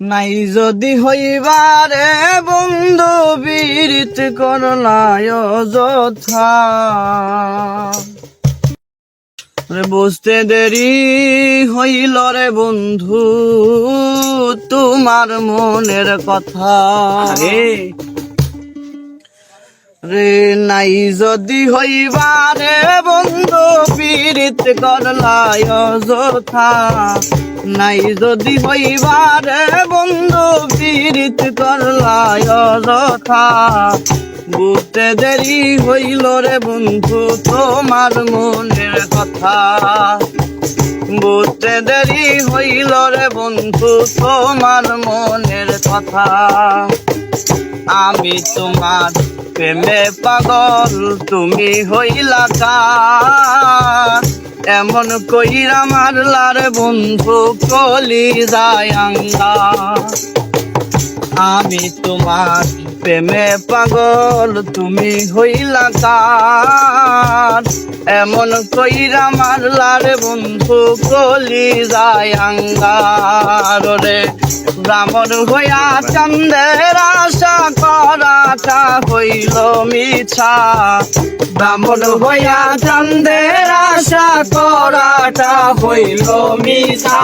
নাই যদি হইবারে বন্ধু বীরিত করলায় যথা। বুঝতে দেরি হইল রে বন্ধু তোমার মনের কথা। রে নাই যদি হইবারে বন্ধু, পীড়িত করলায় যথা নাই যদি হইবারে বন্ধু, পীড়িত করলায় যথা বুঝতে দেরি হইল রে বন্ধু, তোমার মনের কথা। বুঝতে দেরি হইল রে বন্ধু, তোমার মনের কথা। আমি তোমার প্রেমে পাগল, তুমি হইলা কার? এমন কইরা মারলার বন্ধু কলি যায়াঙ্গা আমি তোমার প্রেমে পাগল, তুমি হইলা কার? এমন কইরা মারলার বন্ধু কলি যায় আঙ্গার রে। ব্রাহ্মণ হইয়া চন্দের আশা করাটা হইল মিছা। ব্রাহ্মণ হইয়া চন্দের আশা করাটা হইল মিছা।